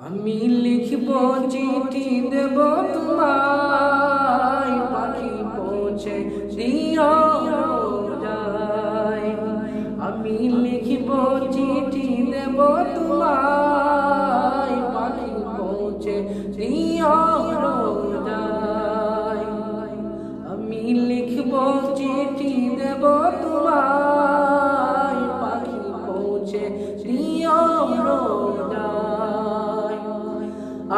আমি লিখব চিঠি দেব তোমায়, পাখি পৌঁছে দিও আমি লিখব চিঠি দেব তোমায়, পাখি পৌঁছে দিও আমি লিখব চিঠি দেব তোমায়, পাখি পৌঁছে দিও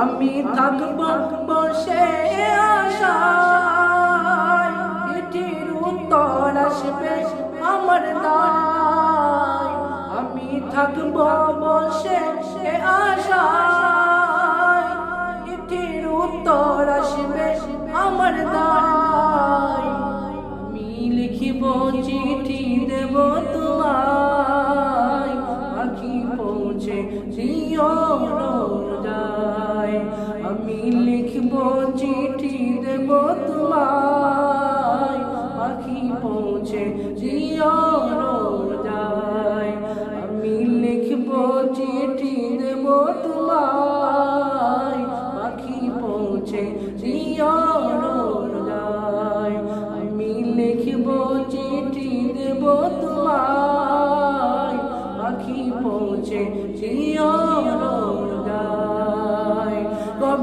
আমি থাকব বসে আশায়। চিঠির উত্তর আসবে আমার দায়। আমি থাকব বসে আশায়। চিঠির উত্তর আসবে আমার দায়। আমি লিখিব চিঠি দেব তোমায়। পাখি পৌঁছে দিও লিখব চিঠি দেব তোমায়।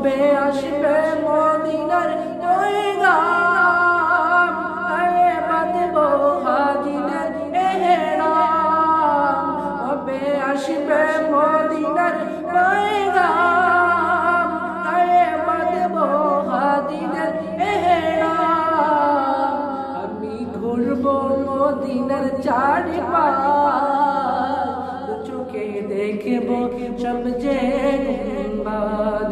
কবে আসবে মদিনার পয়গাম আরে বাঁধব হাজিদের এহরাম। কবে আসবে মদিনার পয়গাম আরে বাঁধব হাজিদের এহরাম। আমি ঘুরব মদিনার চারিপাশ। চোখে দেখব সব যে গুম্বাদ